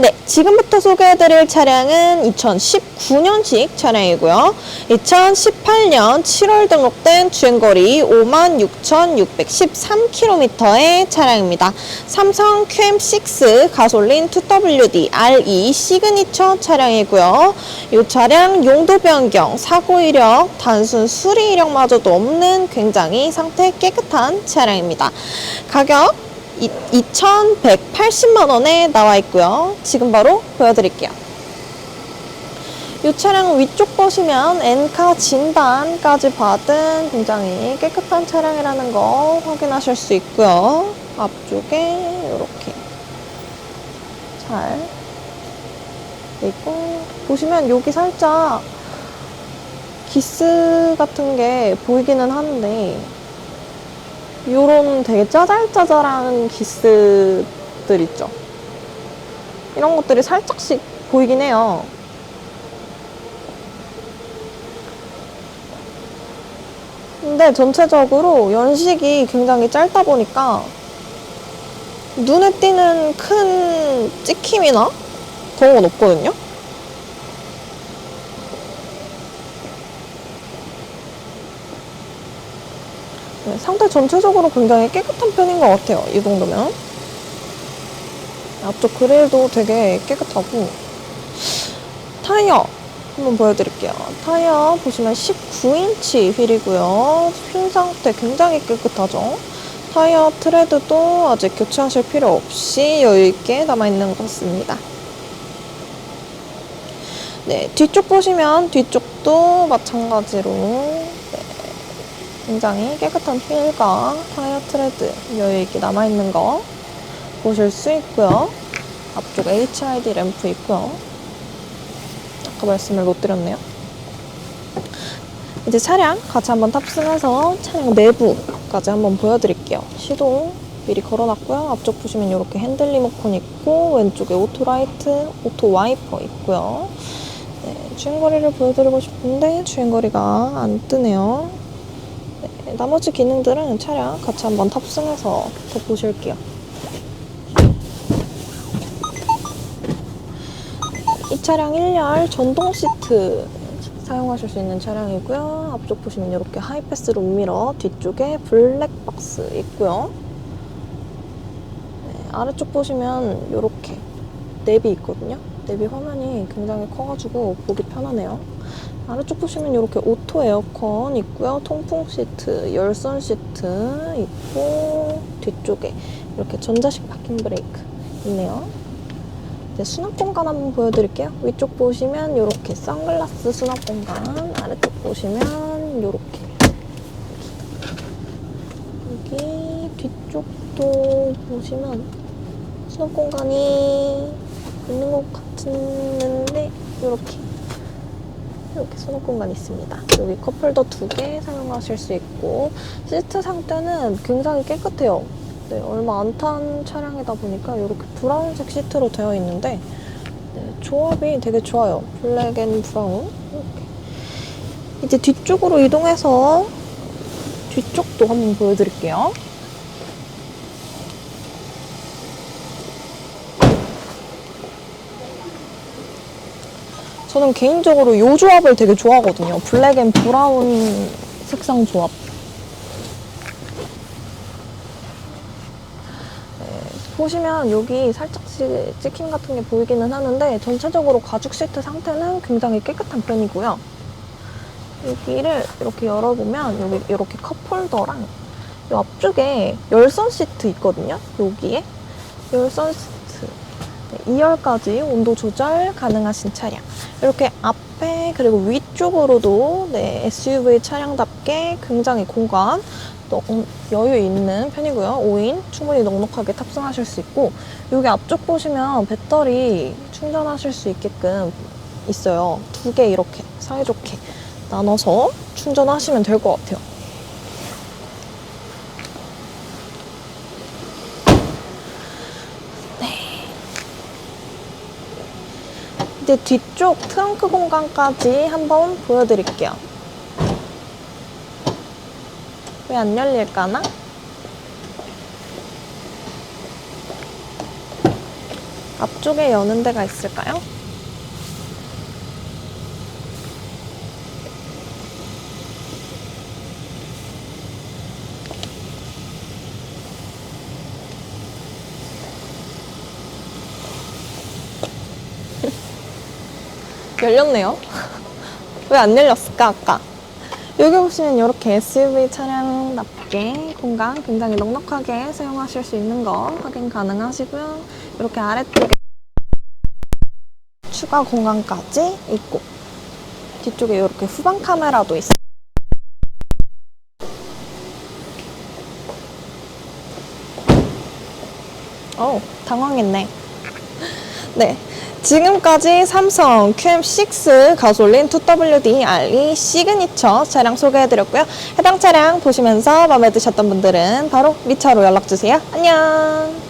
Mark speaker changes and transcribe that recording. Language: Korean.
Speaker 1: 네, 지금부터 소개해드릴 차량은 2019년식 차량이고요. 2018년 7월 등록된 주행거리 56,613km의 차량입니다. 삼성 QM6 가솔린 2WD RE 시그니처 차량이고요. 이 차량 용도 변경, 사고 이력, 단순 수리 이력마저도 없는 굉장히 상태 깨끗한 차량입니다. 가격 2,180만 원에 나와 있고요. 지금 바로 보여드릴게요. 이 차량 위쪽 보시면 엔카 진단까지 받은 굉장히 깨끗한 차량이라는 거 확인하실 수 있고요. 앞쪽에 이렇게 잘 있고 보시면 여기 살짝 기스 같은 게 보이기는 하는데 요런 되게 짜잘짜잘한 기스들 있죠. 이런 것들이 살짝씩 보이긴 해요. 근데 전체적으로 연식이 굉장히 짧다 보니까 눈에 띄는 큰 찍힘이나 그런 건 없거든요. 네, 상태 전체적으로 굉장히 깨끗한 편인 것 같아요. 이 정도면. 앞쪽 그릴도 되게 깨끗하고. 타이어 한번 보여드릴게요. 타이어 보시면 19인치 휠이고요. 휠 상태 굉장히 깨끗하죠. 타이어 트레드도 아직 교체하실 필요 없이 여유있게 남아있는 것 같습니다. 네, 뒤쪽 보시면 뒤쪽도 마찬가지로 네, 굉장히 깨끗한 휠과 타이어 트레드 여유있게 남아있는 거 보실 수 있고요. 앞쪽 HID 램프 있고요. 아까 말씀을 못 드렸네요. 이제 차량 같이 한번 탑승해서 차량 내부까지 한번 보여드릴게요. 시동 미리 걸어놨고요. 앞쪽 보시면 이렇게 핸들 리모컨 있고 왼쪽에 오토 라이트, 오토 와이퍼 있고요. 네, 주행거리를 보여드리고 싶은데 주행거리가 안 뜨네요. 네, 나머지 기능들은 차량 같이 한번 탑승해서 더 보실게요. 이 차량 1열 전동 시트 사용하실 수 있는 차량이고요. 앞쪽 보시면 이렇게 하이패스 룸미러, 뒤쪽에 블랙박스 있고요. 네, 아래쪽 보시면 이렇게 내비 있거든요. 내비 화면이 굉장히 커가지고 보기 편하네요. 아래쪽 보시면 이렇게 오토 에어컨 있고요. 통풍 시트, 열선 시트 있고 뒤쪽에 이렇게 전자식 파킹 브레이크 있네요. 이제 수납 공간 한번 보여드릴게요. 위쪽 보시면 이렇게 선글라스 수납 공간, 아래쪽 보시면 이렇게 여기 뒤쪽도 보시면 수납 공간이 있는 것 같은데 이렇게 이렇게 수납 공간이 있습니다. 여기 컵홀더 두 개 사용하실 수 있고 시트 상태는 굉장히 깨끗해요. 네, 얼마 안 탄 차량이다 보니까 이렇게 브라운색 시트로 되어 있는데 네, 조합이 되게 좋아요. 블랙 앤 브라운 이렇게. 이제 뒤쪽으로 이동해서 뒤쪽도 한번 보여드릴게요. 저는 개인적으로 이 조합을 되게 좋아하거든요. 블랙 앤 브라운 색상 조합. 보시면 여기 살짝 찍힘 같은 게 보이기는 하는데 전체적으로 가죽 시트 상태는 굉장히 깨끗한 편이고요. 여기를 이렇게 열어보면 여기 이렇게 컵홀더랑 이 앞쪽에 열선 시트 있거든요. 여기에 열선 시트 네, 2열까지 온도 조절 가능하신 차량. 이렇게 앞에 그리고 위쪽으로도 네, SUV 차량답게 굉장히 공간 또 여유 있는 편이고요. 5인 충분히 넉넉하게 탑승하실 수 있고 여기 앞쪽 보시면 배터리 충전하실 수 있게끔 있어요. 두 개 이렇게 사이좋게 나눠서 충전하시면 될 것 같아요. 이제 뒤쪽 트렁크 공간까지 한번 보여드릴게요. 왜 안 열릴까나? 앞쪽에 여는 데가 있을까요? 열렸네요. 왜 안 열렸을까, 아까? 여기 보시면 이렇게 SUV 차량답게 공간 굉장히 넉넉하게 사용하실 수 있는 거 확인 가능하시고요. 이렇게 아래쪽에 추가 공간까지 있고 뒤쪽에 이렇게 후방 카메라도 있어요. 어 당황했네. 네. 지금까지 삼성 QM6 가솔린 2WD RE 시그니처 차량 소개해드렸고요. 해당 차량 보시면서 마음에 드셨던 분들은 바로 미차로 연락주세요. 안녕!